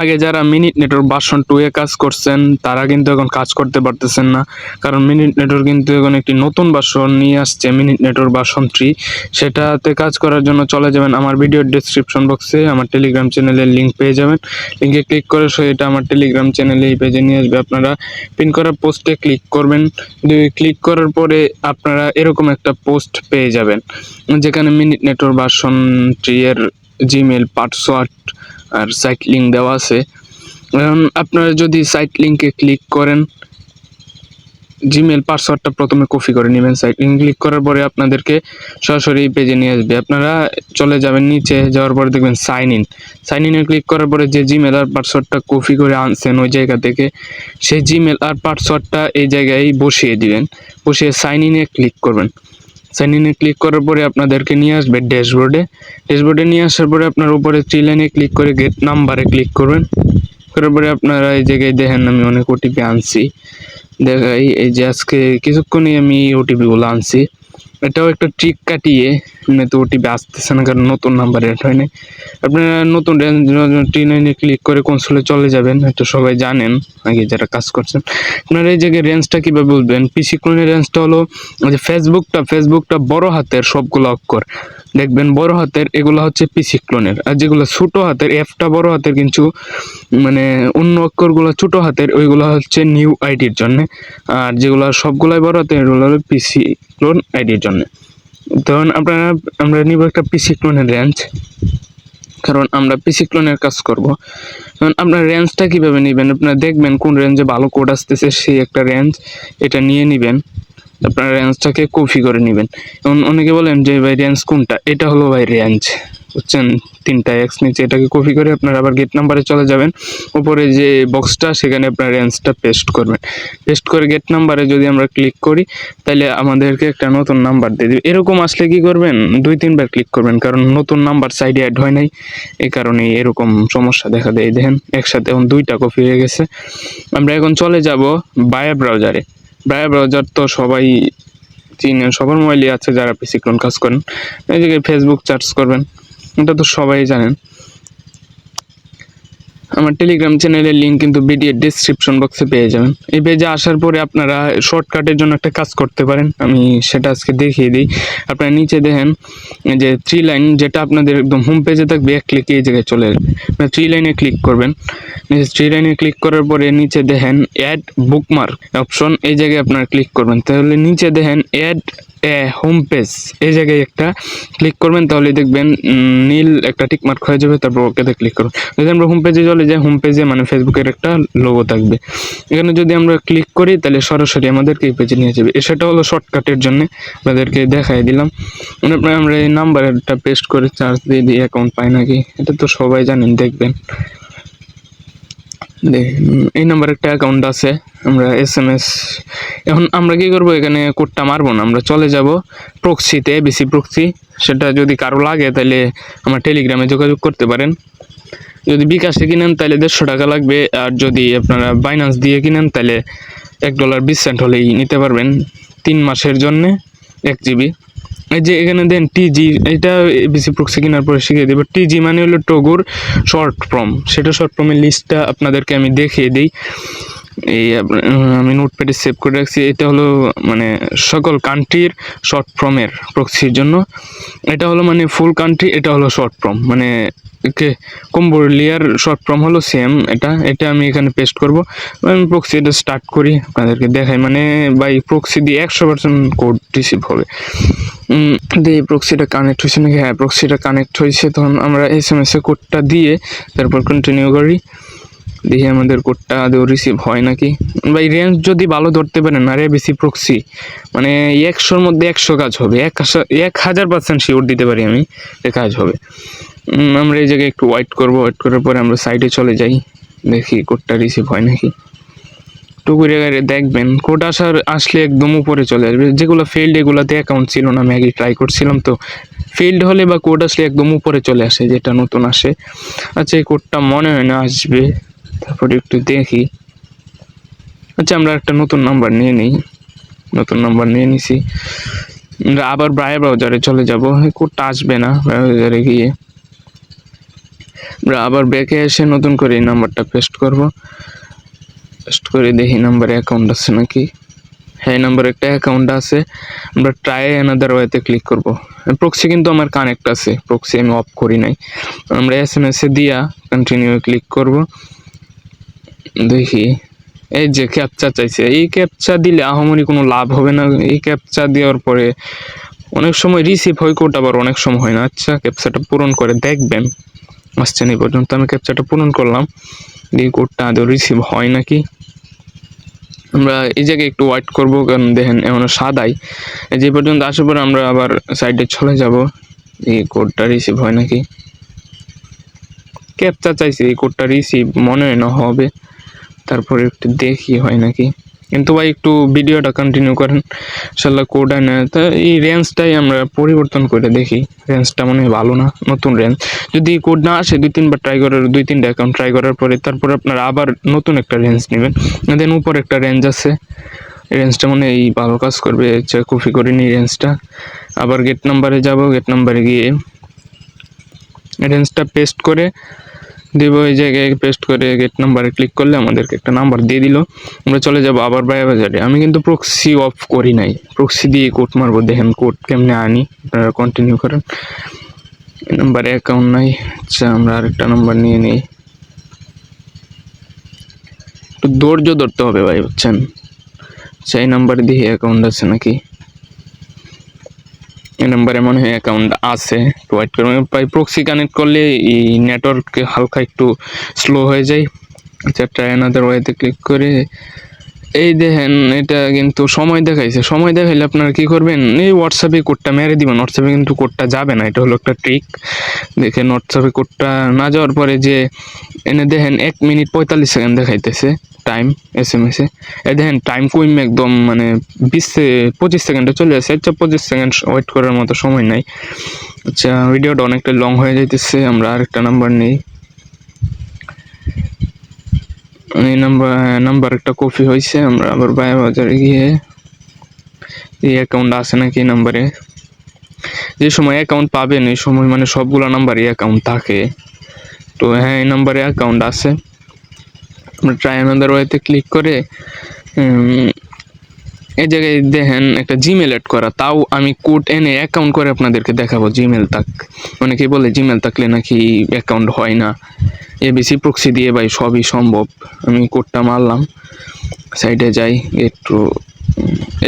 আগে যারা minute network version two এ কাজ করছেন, তারা কিন্তু এখন কাজ করতে পারতেছেন না। কারণ মিনিট নেটওয়ার্ক কিন্তু এখন একটি নতুন ভার্সন নিয়ে আসছে মিনিট নেটওয়ার্ক ভার্সন থ্রি সেটাতে কাজ করার জন্য চলে যাবেন আমার ভিডিওর ডিসক্রিপশন বক্সে আমার টেলিগ্রাম চ্যানেলের লিঙ্ক পেয়ে যাবেন। লিঙ্কে ক্লিক করে এটা আমার টেলিগ্রাম চ্যানেলে এই পেজে নিয়ে আসবে। আপনারা পিন করা পোস্টে ক্লিক করবেন। ক্লিক করার পরে আপনারা এরকম একটা পোস্ট পেয়ে যাবেন। যেখানে মিনিট নেটওয়ার্ক ভার্সন থ্রি এর জিমেল পাসওয়ার্ড আর সাইট লিঙ্ক দেওয়া আছে। আপনারা যদি সাইট লিঙ্কে ক্লিক করেন জিমেল পাসওয়ার্ডটা প্রথমে কপি করে নেবেন। সাইট লিঙ্ক ক্লিক করার পরে আপনাদেরকে সরাসরি পেজে নিয়ে আসবে। আপনারা চলে যাবেন নিচে, যাওয়ার পরে দেখবেন সাইন ইন সাইন ইনে ক্লিক করার পরে যে জিমেল আর পাসওয়ার্ডটা কপি করে আনছেন ওই জায়গা থেকে, সেই জিমেল আর পাসওয়ার্ডটা এই জায়গায় বসিয়ে দিবেন। বসিয়ে সাইন ইনে ক্লিক করবেন। সাইন ইনে ক্লিক করার পরে আপনাদেরকে নিয়ে আসবে ড্যাশবোর্ডে ড্যাশবোর্ডে নিয়ে আসার পরে আপনার উপরে থ্রি লাইনে ক্লিক করে গেট নাম্বারে ক্লিক করবেন। করার পরে আপনারা এই জায়গায় দেখেন, আমি অনেক ওটিপি আনছি। দেখাই এই যে আজকে কিছুক্ষণই আমি ওটিপিগুলো আনছি। এটাও একটা ট্রিক কাটিয়ে তো ওটিপি আসতেছে না, কারণ নতুন নাম্বার এড হয়নি। আপনারা নতুন টি নাইনে ক্লিক করে কনসোলে চলে যাবেন, হয়তো সবাই জানেন, আগে যারা কাজ করছেন। আপনারা এই জায়গায় রেঞ্জটা কীভাবে বলবেন? পিসি ক্লোনের রেঞ্জটা হলো যে ফেসবুকটা ফেসবুকটা বড় হাতের সবগুলো অক্ষর। দেখবেন বড় হাতের এগুলো হচ্ছে পিসি ক্লোনের। আর যেগুলো ছোটো হাতের, এফটা বড় হাতের কিন্তু মানে অন্য অক্ষরগুলো ছোটো হাতের, ওইগুলো হচ্ছে নিউ আইডির জন্য। আর যেগুলো সবগুলাই বড় হাতের, এগুলো হলো পিসি ক্লোন আইডির জন্য। তখন আপনারা আমরা নিব একটা পিসি ক্লোনের রেঞ্জ কারণ আমরা পিসি ক্লোনের কাজ করব। কারণ আপনার রেঞ্জটা কীভাবে নেবেন? আপনারা দেখবেন কোন রেঞ্জে ভালো কোড আসতেছে, সেই একটা রেঞ্জ এটা নিয়ে নেবেন। আপনার রেঞ্জটাকে কপি করে নেবেন। এবং অনেকে বলেন যে, ভাই রেঞ্জ কোনটা? এটা হলো ভাই রেঞ্জ বুঝছেন তিনটা এক্স নিচে। এটাকে কপি করে আপনারা আবার গেট নাম্বারে চলে যাবেন। উপরে যে বক্সটা সেখানে আপনার রেঞ্জটা পেস্ট করবেন। পেস্ট করে গেট নাম্বারে যদি আমরা ক্লিক করি তাহলে আমাদেরকে একটা নতুন নাম্বার দিয়ে দেবে। এরকম আসলে কি করবেন? দুই, তিনবার ক্লিক করবেন, কারণ নতুন নাম্বার সাইডে অ্যাড হয় নাই। এই কারণে এরকম সমস্যা দেখা দেয়। দেখেন, একসাথে এখন দুইটা কপি হয়ে গেছে। আমরা এখন চলে যাব বায়া ব্রাউজারে বায়া ব্রাউজার তো সবাই চিনেন, সবার মোবাইলই আছে যারা ক্লোন কাজ করেন। এই জায়গায় ফেসবুক চার্জ করবেন। এটা তো সবাই জানেন। আমার টেলিগ্রাম চ্যানেলের লিঙ্ক কিন্তু ভিডিও ডিসক্রিপশন বক্সে পেয়ে যাবেন। এই পেজে আসার পরে আপনারা শর্টকাটের জন্য একটা কাজ করতে পারেন। আমি সেটা আজকে দেখিয়ে দিই। আপনারা নিচে দেখেন যে থ্রি লাইন যেটা আপনাদের একদম হোম পেজে থাকবে, এক ক্লিকে এই জায়গায় চলে আপনারা থ্রি লাইনে ক্লিক করবেন। নিচে থ্রি লাইনে ক্লিক করার পরে নিচে দেখেন অ্যাড বুকমার্ক অপশন এই জায়গায় আপনারা ক্লিক করবেন। তাহলে নিচে দেখেন অ্যাড হোম পেজ এই জায়গায় একটা ক্লিক করবেন, তাহলে দেখবেন নীল একটা টিক মার্ক হয়ে যাবে, তারপর ওকেতে ক্লিক করবেন। যদি আমরা হোম পেজে চলে যাই হোম পেজে মানে ফেসবুকের একটা লোগো থাকবে। এখানে যদি আমরা ক্লিক করি, তাহলে সরাসরি আমাদেরকে এই পেজে নিয়ে যাবে। সেটা হলো শর্টকাটের জন্য আপনাদেরকে দেখাই দিলাম। মানে আপনারা, আমরা এই নাম্বারটা পেস্ট করে চার্জ দিয়ে দিই অ্যাকাউন্ট পাই নাকি? এটা তো সবাই জানেন, দেখবেন। এই নাম্বার একটা অ্যাকাউন্ট আছে, আমরা এস এম এস এখন আমরা কি করব, এখানে কোডটা মারবো না, আমরা চলে যাব প্রক্সিতে বিসি প্রক্সি সেটা যদি কারও লাগে তাহলে আমার টেলিগ্রামে যোগাযোগ করতে পারেন। যদি বিকাশে কিনেন তাহলে দেড়শো টাকা লাগবে, আর যদি আপনারা বাইনান্স দিয়ে কিনেন তাহলে এক ডলার বিশ সেন্ট হলেই নিতে পারবেন, তিন মাসের জন্যে এক জিবি এই যে এখানে দেন টিজি এটা বিসি প্রক্সি কেনার পরে শিখিয়ে দেবো। টিজি মানে হলো টগুর শর্ট ফর্ম সেটা শর্ট ফর্মের লিস্টটা আপনাদেরকে আমি দেখিয়ে দিই। এই আমি নোটপ্যাডে সেভ করে রাখছি। এটা হলো মানে সকল কান্ট্রির শর্ট ফর্মের প্রক্সির জন্য। এটা হলো মানে ফুল কান্ট্রি এটা হলো শর্ট ফর্ম মানে কম্বোলিয়ার শর্ট ফর্ম হলো সেম এটা এটা আমি এখানে পেস্ট করব। আমি প্রক্সি এটা স্টার্ট করি, আপনাদেরকে দেখাই। মানে বাই প্রক্সি দিয়ে একশো পার্সেন্ট কোড রিসিভ হবে। দিয়ে প্রক্সিটা কানেক্ট হয়েছে নাকি? হ্যাঁ প্রক্সিটা কানেক্ট হয়েছে। তখন আমরা এস এম এস এ কোডটা দিয়ে তারপর কন্টিনিউ করি। দেখি আমাদের কোডটা আদৌ রিসিভ হয় নাকি? ভাই রেঞ্জ যদি ভালো ধরতে পারেন, আরে বেশি প্রক্সি মানে একশোর মধ্যে একশো কাজ হবে। এক এক হাজার পার্সেন্ট শিওর দিতে পারি আমি যে কাজ হবে। আমরা এই জায়গায় একটু ওয়েট করব ওয়েট করার পরে আমরা সাইডে চলে যাই। দেখি কোডটা রিসিভ হয় নাকি। টুকুরে গাড়ি দেখবেন কোড আসার, আসলে একদম উপরে চলে আসবে। যেগুলো ফেল্ড এগুলোতে অ্যাকাউন্ট ছিল না, আমি আগে ট্রাই করছিলাম তো। ফেল্ড হলে বা কোড আসলে একদম উপরে চলে আসে, যেটা নতুন আসে। আচ্ছা এই কোডটা মনে হয় না আসবে। তারপরে একটু দেখি। আচ্ছা আমরা একটা নতুন নাম্বার নিয়ে নিই। নতুন নাম্বার নিয়ে নিছি। আবার ব্রায়া ব্রাউজারে চলে যাব। কোডটা আসবে না ব্রাউজারে গিয়ে। আমরা আবার ব্যাকে এসে নতুন করে এই নাম্বারটা পেস্ট করব। পেস্ট করে দেখি নাম্বারে অ্যাকাউন্ট আছে নাকি? হ্যাঁ এই নাম্বার একটা অ্যাকাউন্ট আছে। আমরা ট্রাই অ্যানাদার ওয়েতে ক্লিক করব। প্রক্সি কিন্তু আমার কানেক্ট আছে। প্রক্সি আমি অফ করি নাই। আমরা এস এম এস দিয়া কন্টিনিউ ক্লিক করব। দেখি। এই যে ক্যাপচা চাইছে। এই ক্যাপচা দিলে আহামরি কোনো লাভ হবে না। এই ক্যাপচা দেওয়ার পরে অনেক সময় রিসিভ হয় কোড আবার অনেক সময় হয় না। আচ্ছা ক্যাপচাটা পূরণ করে দেখবেন। আসছেন এই পর্যন্ত। আমি ক্যাপচাটা পূরণ করলাম। দিয়ে কোডটা আদৌ রিসিভ হয় নাকি? আমরা এই জায়গায় একটু ওয়েট করব, কারণ দেখেন এমন সাদাই। যে পর্যন্ত আসার পর আমরা আবার সাইডে চলে যাব। এই কোডটা রিসিভ হয় নাকি? ক্যাপচা চাইছি, এই কোডটা রিসিভ মনে হয় না হবে। তারপরে একটু দেখি হয় নাকি। কিন্তু ভাই একটু ভিডিওটা কন্টিনিউ করেন। ইনশাল্লাহ কোড আনে তা এই রেঞ্জটাই আমরা পরিবর্তন করে দেখি। রেঞ্জটা মনে হয় ভালো না, নতুন রেঞ্জ যদি কোড না আসে, দুই তিনবার ট্রাই করার, দুই তিনটা অ্যাকাউন্ট ট্রাই করার পরে তারপর আপনারা আবার নতুন একটা রেঞ্জ নেবেন। দেন উপর একটা রেঞ্জ আছে। রেঞ্জটা মনে এই ভালো কাজ করবে কপি করে নিই রেঞ্জটা আবার গেট নাম্বারে যাব গেট নাম্বারে গিয়ে রেঞ্জটা পেস্ট করে দেবো এই জায়গায় পেস্ট করে গেট নাম্বারে ক্লিক করলে আমাদেরকে একটা নাম্বার দিয়ে দিল। আমরা চলে যাব আবার বায়া বাজারে আমি কিন্তু প্রক্সি অফ করি নাই। প্রক্সি দিয়ে কোড মারবো, দেখেন কোড কেমনে আনি। আপনারা কন্টিনিউ করেন। নাম্বারে অ্যাকাউন্ট নাই। আচ্ছা আমরা আরেকটা নাম্বার নিয়ে নিই। একটু ধৈর্য ধরতে হবে ভাই, বুঝছেন? আচ্ছা এই নাম্বারে দিয়ে অ্যাকাউন্ট আছে নাকি? নাম্বারে মনে হয় অ্যাকাউন্ট আছে। প্রোভাইড করব প্রায় প্রক্সি কানেক্ট করলে এই নেটওয়ার্ক হালকা একটু স্লো হয়ে যায়। আচ্ছা ট্রাই আনাদার ওয়েতে ক্লিক করে। এই দেখেন, এটা কিন্তু সময় দেখাইছে। সময় দেখাইলে আপনারা কি করবেন? এই হোয়াটসঅ্যাপে কোডটা মেরে দিবেন। হোয়াটসঅ্যাপে কিন্তু কোডটা যাবে না। এটা হলো একটা ট্রিক দেখেন হোয়াটসঅ্যাপে কোডটা না যাওয়ার পরে যে, এনে দেখেন, এক মিনিট পঁয়তাল্লিশ সেকেন্ড দেখাইতেছে। টাইম এস এম এসে এ। দেখেন টাইম কমে একদম মানে বিশ পঁচিশ সেকেন্ডে চলে আসে। আচ্ছা পঁচিশ সেকেন্ড ওয়েট করার মতো সময় নাই। আচ্ছা ভিডিওটা অনেকটা লং হয়ে যাইতেছে। আমরা আরেকটা নাম্বার নেই। এই নাম্বার নাম্বার একটা কপি হয়েছে আমরা আবার বায়া বাজারে গিয়ে এই অ্যাকাউন্ট আছে নাকি এই নাম্বারে যে সময় অ্যাকাউন্ট পাবেন, এই সময় মানে সবগুলো নাম্বারই অ্যাকাউন্ট থাকে। তো হ্যাঁ এই নাম্বারে অ্যাকাউন্ট আছে। আমরা ট্রাই আনাদার ওয়েতে ক্লিক করে এই জায়গায় দেখেন একটা জিমেল অ্যাড করা। তাও আমি কোড এনে অ্যাকাউন্ট করে আপনাদেরকে দেখাবো জিমেল তাক। কি বলে জিমেল থাকলে নাকি অ্যাকাউন্ট হয় না। এবিসি প্রক্সি দিয়ে ভাই সবই সম্ভব। আমি কোডটা মারলাম সাইডে যাই, একটু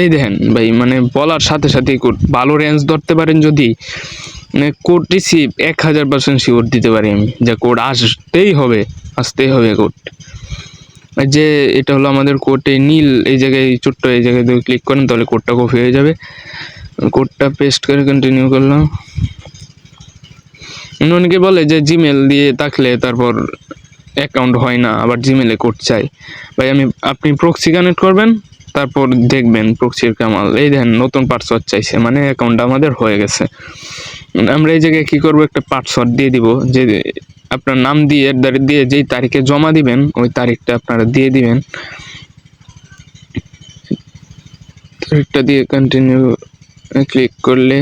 এই দেখেন ভাই মানে বলার সাথে সাথেই কোড ভালো রেঞ্জ ধরতে পারেন যদি মানে কোড রিসিভ এক হাজার পার্সেন্ট শিওর দিতে পারি আমি। যে কোড আসতেই হবে আসতেই হবে কোড যে এটা হলো আমাদের কোডে নীল, এই জায়গায় ছোট্ট এই জায়গায় ক্লিক করেন তাহলে কোডটা কপি হয়ে যাবে। কোডটা পেস্ট করে কন্টিনিউ করলাম। অনেকে বলে যে জিমেল দিয়ে থাকলে তারপর অ্যাকাউন্ট হয় না, আবার জিমেলে কোড চাই ভাই, আমি, আপনি প্রক্সি কানেক্ট করবেন? তারপর দেখবেন প্রক্সির কামাল। এই দেখেন, নতুন পাসওয়ার্ড চাইছে। মানে অ্যাকাউন্টটা আমাদের হয়ে গেছে। আমরা এই জায়গায় কী করব, একটা পাসওয়ার্ড দিয়ে দিব। যে আপনার নাম দিয়ে দিয়ে যেই তারিখে জমা দিবেন, ওই তারিখটা আপনারা দিয়ে দিবেন। তারিখটা দিয়ে কন্টিনিউ ক্লিক করলে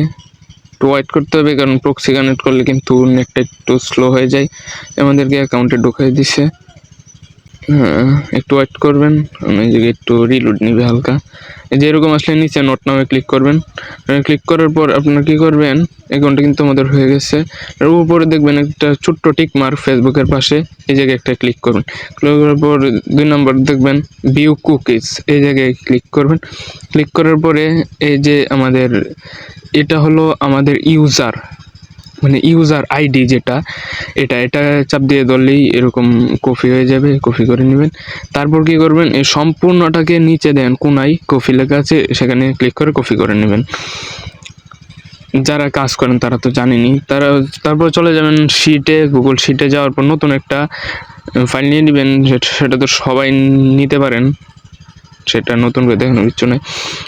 একটু ওয়েট করতে হবে, কারণ প্রক্সি কানেক্ট করলে কিন্তু নেটটা একটু স্লো হয়ে যায়। আমাদেরকে অ্যাকাউন্টে ঢুকাই দিছে। একটু ওয়েট করবেন, আমি একটু রিলোড নিবে হালকা। যে এরকম আসলে নিচে নোট নামে ক্লিক করবেন ক্লিক করার পর আপনারা কি করবেন অ্যাকাউন্টটা কিন্তু আমাদের হয়ে গেছে। এর উপরে দেখবেন একটা ছোট্ট টিক মার্ক ফেসবুকের পাশে, এই জায়গায় একটা ক্লিক করবেন। ক্লিক করার পর দুই নম্বর দেখবেন ভিউ কুকিজ এই জায়গায় ক্লিক করবেন। ক্লিক করার পরে এই যে আমাদের, এটা হলো আমাদের ইউজার মানে ইউজার আইডি যেটা, এটা এটা চাপ দিয়ে ধরলেই এরকম কপি হয়ে যাবে কপি করে নেবেন। তারপর কি করবেন? এই সম্পূর্ণটাকে নিচে দেন, কোনায় কপি লেখা আছে, সেখানে ক্লিক করে কপি করে নেবেন। যারা কাজ করেন তারা তো জানেনি তারা, তারপর চলে যাবেন শিটে গুগল শিটে যাওয়ার পর নতুন একটা ফাইল নিয়ে নেবেন সেটা- সেটা তো সবাই নিতে পারেন। সেটা নতুন করে দেখানোর ইচ্ছু নেই।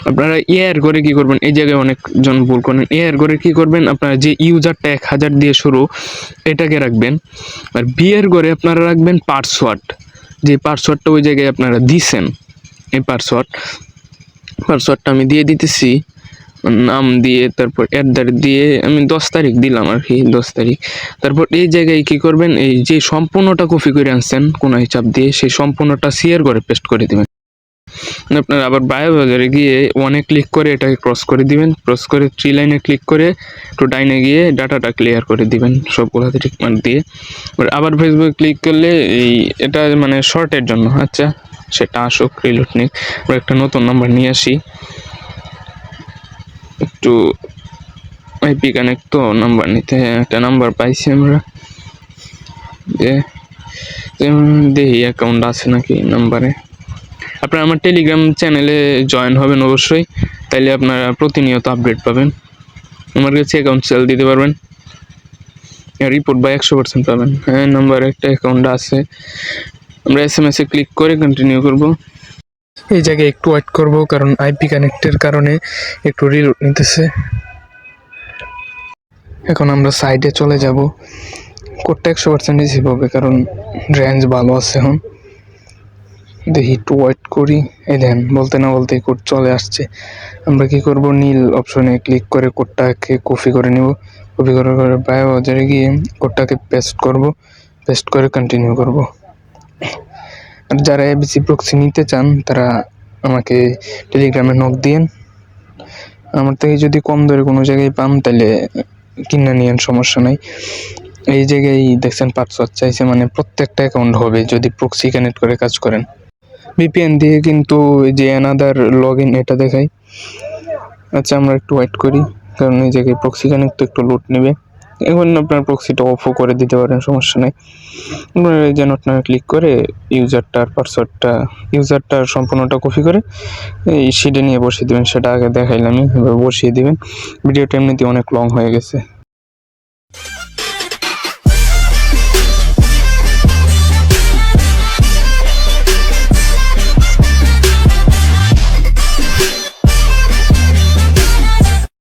আপনারা এয়ার করে কি করবেন? এই জায়গায় অনেকজন ভুল করেন। এয়ার করে কি করবেন? আপনারা যে ইউজারটা এক হাজার দিয়ে শুরু, এটাকে রাখবেন। আর বিয়ের করে আপনারা রাখবেন পাসওয়ার্ড যে পাসওয়ার্ডটা ওই জায়গায় আপনারা দিছেন, এই পাসওয়ার্ড পাসওয়ার্ডটা আমি দিয়ে দিতেছি, নাম দিয়ে, তারপর অ্যাট দ্য দিয়ে, আমি দশ তারিখ দিলাম আর কি, দশ তারিখ। তারপর এই জায়গায় কি করবেন? এই যে সম্পূর্ণটা কপি করে আনছেন কোনো হিসাব দিয়ে, সেই সম্পূর্ণটা শেয়ার করে পেস্ট করে দিবেন। আপনার আবার বায়ো বাজারে গিয়ে ওয়ানে ক্লিক করে এটাকে ক্রস করে দিবেন। ক্রস করে থ্রি লাইনে ক্লিক করে একটু ডাইনে গিয়ে ডাটাটা ক্লিয়ার করে দিবেন সবগুলোতে ঠিক মার্ক দিয়ে। আবার ফেসবুকে ক্লিক করলে এই এটা মানে শর্টের জন্য। আচ্ছা সেটা আসুক রিলোড নিক। আমরা একটা নতুন নাম্বার নিয়ে আসি। একটু আইপি কানেক্ট তো নাম্বার নিতে একটা নাম্বার পাইছি আমরা। দেখি অ্যাকাউন্ট আছে নাকি নাম্বারে আপনারা আমার টেলিগ্রাম চ্যানেলে জয়েন হবেন অবশ্যই, তাইলে আপনারা প্রতিনিয়ত আপডেট পাবেন। আমার কাছে অ্যাকাউন্ট সেল দিতে পারবেন। রিপোর্ট বা একশো পার্সেন্ট পাবেন। হ্যাঁ নাম্বার একটা অ্যাকাউন্ট আছে। আমরা এস এম এস ক্লিক করে কন্টিনিউ করব। এই জায়গায় একটু ওয়েট করব, কারণ আইপি কানেক্টের কারণে একটু রিলোড নিতেছে। এখন আমরা সাইডে চলে যাব। কোডটা একশো পার্সেন্ট রিসিভ হবে, কারণ রেঞ্জ ভালো আছে এখন। দেখি একটু ওয়েট করি। এই দেন বলতে না বলতে কোড চলে আসছে। আমরা কি করব? নীল অপশনে ক্লিক করে কোডটাকে কপি করে নিব। কপি করে করে বায়ো বাজারে গিয়ে কোডটাকে পেস্ট করব। পেস্ট করে কন্টিনিউ করব। আর যারা এবিসি প্রক্সি নিতে চান, তারা আমাকে টেলিগ্রামে নক দিয়েন। আমার থেকে যদি কম দরে কোনো জায়গায় পান, তাহলে কিনে নিয়েন, সমস্যা নাই। এই জায়গায় দেখছেন পাসওয়ার্ড চাইছে মানে প্রত্যেকটা অ্যাকাউন্ট হবে যদি প্রক্সি কানেক্ট করে কাজ করেন। ভিপিএন দিয়ে কিন্তু যে অ্যানাদার লগ ইন এটা দেখাই। আচ্ছা আমরা একটু ওয়েট করি, কারণ এই জায়গায় প্রক্সি কানেক্ট তো একটু লোড নেবে। এখন আপনার প্রক্সিটা অফও করে দিতে পারেন, সমস্যা নেই। আপনার এই যেন আপনার ক্লিক করে ইউজারটার পাসওয়ার্ডটা ইউজারটার সম্পূর্ণটা কপি করে এই শিটে নিয়ে বসিয়ে দেবেন। সেটা আগে দেখাইলামই, এবার বসিয়ে দিবেন। ভিডিওটা এমনিতে অনেক লং হয়ে গেছে।